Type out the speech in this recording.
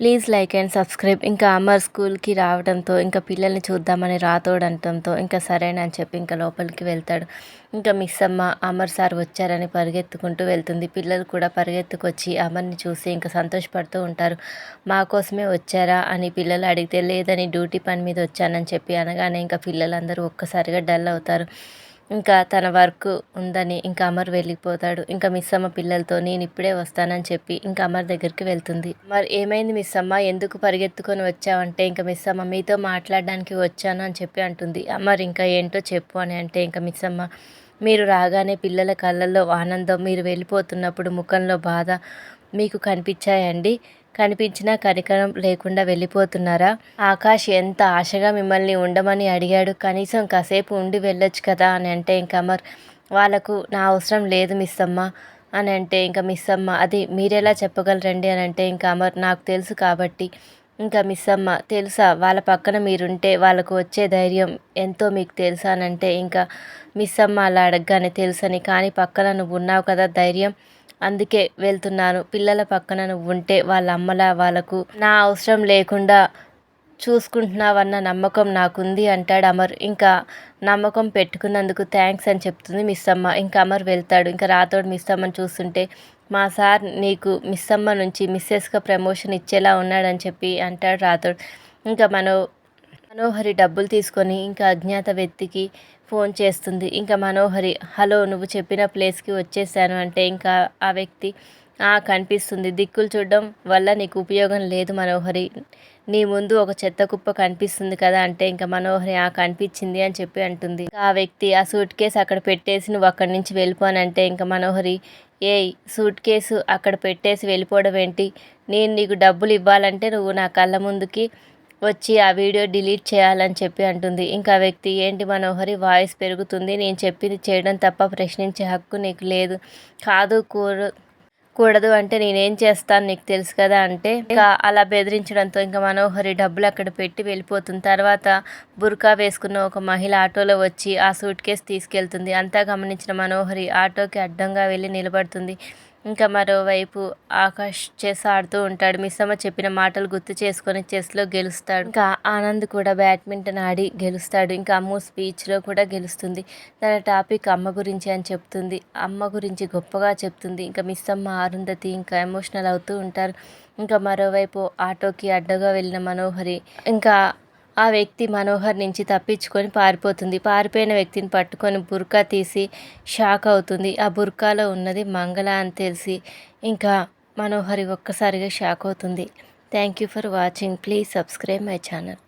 Please like and subscribe. ఇంకా అమర్ స్కూల్కి రావడంతో ఇంకా పిల్లల్ని చూద్దామని రాతోడంటంతో ఇంకా సరేనని చెప్పి ఇంకా లోపలికి వెళ్తాడు. ఇంకా మిస్ అమ్మ అమర్ సార్ వచ్చారని పరిగెత్తుకుంటూ వెళ్తుంది. పిల్లలు కూడా పరిగెత్తుకొచ్చి అమర్ని చూసి ఇంకా సంతోషపడుతూ ఉంటారు. మా కోసమే వచ్చారా అని పిల్లలు అడిగితే లేదని డ్యూటీ పని మీద వచ్చానని చెప్పి అనగానే ఇంకా పిల్లలందరూ ఒక్కసారిగా డల్ అవుతారు. ఇంకా తన వర్క్ ఉందని ఇంకా అమర్ వెళ్ళిపోతాడు. ఇంకా మిస్ అమ్మ పిల్లలతో నేను ఇప్పుడే వస్తానని చెప్పి ఇంకా అమర్ దగ్గరికి వెళ్తుంది. మరి ఏమైంది మిస్ అమ్మ ఎందుకు పరిగెత్తుకొని వచ్చావంటే ఇంకా మిస్ అమ్మ మీతో మాట్లాడడానికి వచ్చాను అని చెప్పి అంటుంది. అమర్ ఇంకా ఏంటో చెప్పు అని అంటే ఇంకా మిస్ అమ్మ మీరు రాగానే పిల్లల కళ్ళల్లో ఆనందం మీరు వెళ్ళిపోతున్నప్పుడు ముఖంలో బాధ మీకు కనిపించాయండి. కనిపించినా కనికరం లేకుండా వెళ్ళిపోతున్నారా? ఆకాష్ ఎంత ఆశగా మిమ్మల్ని ఉండమని అడిగాడు. కనీసం కాసేపు ఉండి వెళ్ళొచ్చు కదా అని అంటే ఇంకా అమర్ వాళ్ళకు నా అవసరం లేదు మిస్ అమ్మ అని అంటే ఇంకా మిస్ అమ్మ అది మీరెలా చెప్పగలరండి అని అంటే ఇంకా అమర్ నాకు తెలుసు కాబట్టి. ఇంకా మిస్ అమ్మ తెలుసా? వాళ్ళ పక్కన మీరుంటే వాళ్ళకు వచ్చే ధైర్యం ఎంతో మీకు తెలుసా అని అంటే ఇంకా మిస్ అమ్మ అలా అడగగానే తెలుసని కానీ పక్కన నువ్వు ఉన్నావు కదా ధైర్యం. అందుకే వెళ్తున్నాను. పిల్లల పక్కన నువ్వు ఉంటే వాళ్ళ అమ్మలా వాళ్ళకు నా అవసరం లేకుండా చూసుకుంటున్నావన్న నమ్మకం నాకుంది అంటాడు అమర్. ఇంకా నమ్మకం పెట్టుకున్నందుకు థ్యాంక్స్ అని చెప్తుంది మిస్ అమ్మ. ఇంకా అమర్ వెళ్తాడు. ఇంకా రాతోడు మిస్ అమ్మని చూస్తుంటే మా సార్ నీకు మిస్ అమ్మ నుంచి మిస్సెస్గా ప్రమోషన్ ఇచ్చేలా ఉన్నాడని చెప్పి అంటాడు రాతోడు ఇంకా మనం మనోహరి డబ్బులు తీసుకొని ఇంకా అజ్ఞాత వ్యక్తికి ఫోన్ చేస్తుంది. ఇంకా మనోహరి హలో నువ్వు చెప్పిన ప్లేస్కి వచ్చేసాను. అంటే ఇంకా ఆ వ్యక్తి ఆ కనిపిస్తుంది. దిక్కులు చూడడం వల్ల నీకు ఉపయోగం లేదు మనోహరి. నీ ముందు ఒక చెత్త కుప్ప కనిపిస్తుంది కదా అంటే ఇంకా మనోహరి ఆ కనిపించింది అని చెప్పి అంటుంది. ఆ వ్యక్తి ఆ సూట్ కేసు అక్కడ పెట్టేసి నువ్వు అక్కడి నుంచి వెళ్ళిపోనంటే ఇంకా మనోహరి ఏయ్ సూట్ కేసు అక్కడ పెట్టేసి వెళ్ళిపోవడం ఏంటి? నేను నీకు డబ్బులు ఇవ్వాలంటే నువ్వు నా కళ్ళ ముందుకి వచ్చి ఆ వీడియో డిలీట్ చేయాలని చెప్పి అంటుంది. ఇంకా వ్యక్తి ఏంటి మనోహరి వాయిస్ పెరుగుతుంది. నేను చెప్పింది చేయడం తప్ప ప్రశ్నించే హక్కు నీకు లేదు. కాదు కూర కూడదు అంటే నేనేం చేస్తాను నీకు తెలుసు కదా అంటే ఇంకా అలా బెదిరించడంతో ఇంకా మనోహరి డబ్బులు అక్కడ పెట్టి వెళ్ళిపోతుంది. తర్వాత బుర్కా వేసుకున్న ఒక మహిళ ఆటోలో వచ్చి ఆ సూట్ కేసు తీసుకెళ్తుంది. అంతా గమనించిన మనోహరి ఆటోకి అడ్డంగా వెళ్ళి నిలబడుతుంది. ఇంకా మరోవైపు ఆకాష్ చెస్ ఆడుతూ ఉంటాడు. మిస్సమ్మ చెప్పిన మాటలు గుర్తు చేసుకొని చెస్లో గెలుస్తాడు. ఇంకా ఆనంద్ కూడా బ్యాడ్మింటన్ ఆడి గెలుస్తాడు. ఇంకా అమ్ము స్పీచ్లో కూడా గెలుస్తుంది. తన టాపిక్ అమ్మ గురించి అని చెప్తుంది. అమ్మ గురించి గొప్పగా చెప్తుంది. ఇంకా మిస్సమ్మ అరుంధతి ఇంకా ఎమోషనల్ అవుతూ ఉంటారు. ఇంకా మరోవైపు ఆటోకి అడ్డగా వెళ్ళిన మనోహరి ఇంకా ఆ వ్యక్తి మనోహర్ నుంచి తప్పించుకొని పారిపోతుంది. పారిపోయిన వ్యక్తిని పట్టుకొని బుర్కా తీసి షాక్ అవుతుంది. ఆ బుర్కాలో ఉన్నది మంగళ అని తెలిసి ఇంకా మనోహరి ఒక్కసారిగా షాక్ అవుతుంది. Thank you for watching. Please subscribe my channel.